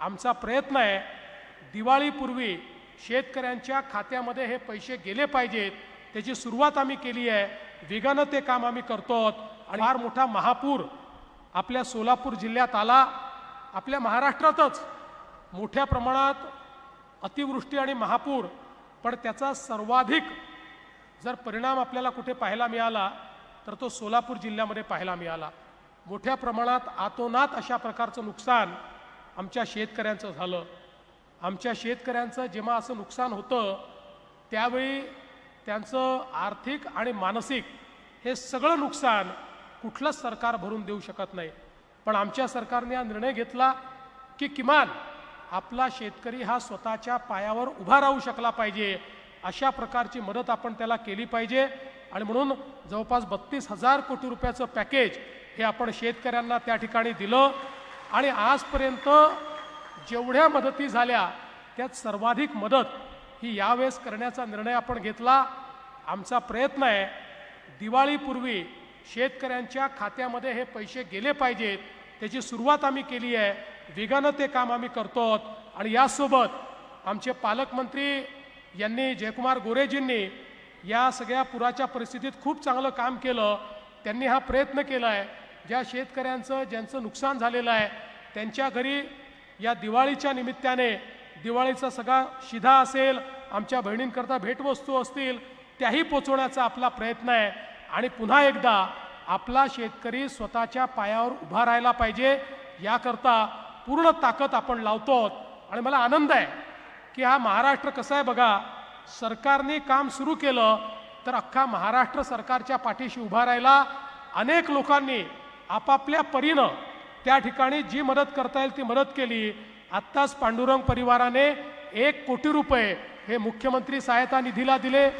आमचा प्रयत्न आहे दिवाळीपूर्वी शेतकऱ्यांच्या खात्यामध्ये हे पैसे गेले पाहिजेत. त्याची सुरुवात आम्ही केली आहे. वेगानं ते काम आम्ही करतो आणि फार मोठा महापूर आपल्या सोलापूर जिल्ह्यात आला. आपल्या महाराष्ट्रातच मोठ्या प्रमाणात अतिवृष्टी आणि महापूर पण त्याचा सर्वाधिक जर परिणाम आपल्याला कुठे पाहायला मिळाला तर तो सोलापूर जिल्ह्यामध्ये पाहायला मिळाला. मोठ्या प्रमाणात आतोनात अशा प्रकारचं नुकसान आमच्या शेतकऱ्यांचं झालं. आमच्या शेतकऱ्यांचं जेव्हा असं नुकसान होतं त्यावेळी त्यांचं आर्थिक आणि मानसिक हे सगळं नुकसान कुठलंच सरकार भरून देऊ शकत नाही. पण आमच्या सरकारने हा निर्णय घेतला की किमान आपला शेतकरी हा स्वतःच्या पायावर उभा राहू शकला पाहिजे. अशा प्रकारची मदत आपण त्याला केली पाहिजे आणि म्हणून जवळपास बत्तीस हजार कोटी रुपयाचं पॅकेज हे आपण शेतकऱ्यांना त्या ठिकाणी दिलं. आणि आजपर्यंत जेवढ्या मदती झाल्या त्यात सर्वाधिक मदत ही यावेळेस करण्याचा निर्णय आपण घेतला. आमचा प्रयत्न आहे दिवाळीपूर्वी शेतकऱ्यांच्या खात्यामध्ये हे पैसे गेले पाहिजेत. त्याची सुरुवात आम्ही केली आहे. वेगानं ते काम आम्ही करतो आणि यासोबत आमचे पालकमंत्री यांनी जयकुमार गोरेजींनी या सगळ्या पुराच्या परिस्थितीत खूप चांगलं काम केलं. त्यांनी हा प्रयत्न केला आहे ज्या शेतकऱ्यांचं ज्यांचं नुकसान झालेलं आहे त्यांच्या घरी या दिवाळीच्या निमित्ताने दिवाळीचा सगळा शिधा असेल आमच्या बहिणींकरता भेटवस्तू असतील त्याही पोचवण्याचा आपला प्रयत्न आहे. आणि पुन्हा एकदा आपला शेतकरी स्वतःच्या पायावर उभा राहायला पाहिजे याकरता पूर्ण ताकद आपण लावतो आणि मला आनंद आहे की हा महाराष्ट्र कसा आहे बघा सरकारने काम सुरू केलं तर अख्खा महाराष्ट्र सरकारच्या पाठीशी उभा राहिला. अनेक लोकांनी आपापल्या परीनं त्या ठिकाणी जी मदत करता येईल ती मदत केली. आत्ताच पांडुरंग परिवाराने एक कोटी रुपये हे मुख्यमंत्री सहायता निधीला दिले.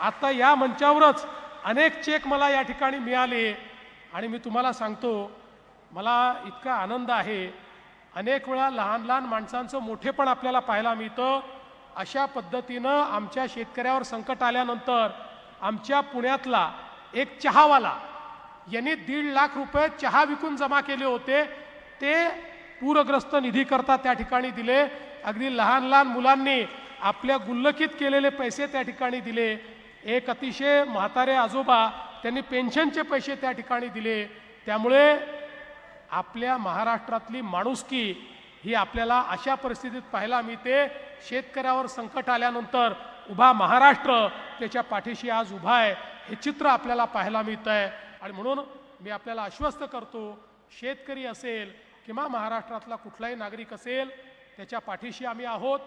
आत्ता या मंचावरच अनेक चेक मला या ठिकाणी मिळाले. आणि मी तुम्हाला सांगतो मला इतका आनंद आहे. अनेक वेळा लहान लहान माणसांचं मोठेपण आपल्याला पाहायला मिळतं. अशा पद्धतीनं आमच्या शेतकऱ्यावर संकट आल्यानंतर आमच्या पुण्यातला एक चहावाला यांनी दीड लाख रुपये चहा विकून जमा केले होते. ते पूरग्रस्त निधीकरता त्या ठिकाणी दिले. अगदी लहान लहान मुलांनी आपल्या गुल्लकीत केलेले पैसे त्या ठिकाणी दिले. एक अतिशय म्हातारे आजोबा त्यांनी पेन्शनचे पैसे त्या ठिकाणी दिले. त्यामुळे आपल्या महाराष्ट्रातली माणुसकी ही आपल्याला अशा परिस्थितीत पाहायला मिळते. शेतकऱ्यावर संकट आल्यानंतर उभा महाराष्ट्र त्याच्या पाठीशी आज उभा आहे. हे चित्र आपल्याला पाहायला मिळतं आहे आणि म्हणून मी आपल्याला आश्वस्त करतो शेतकरी असेल किंवा महाराष्ट्रातला कुठलाही नागरिक असेल त्याच्या पाठीशी आम्ही आहोत.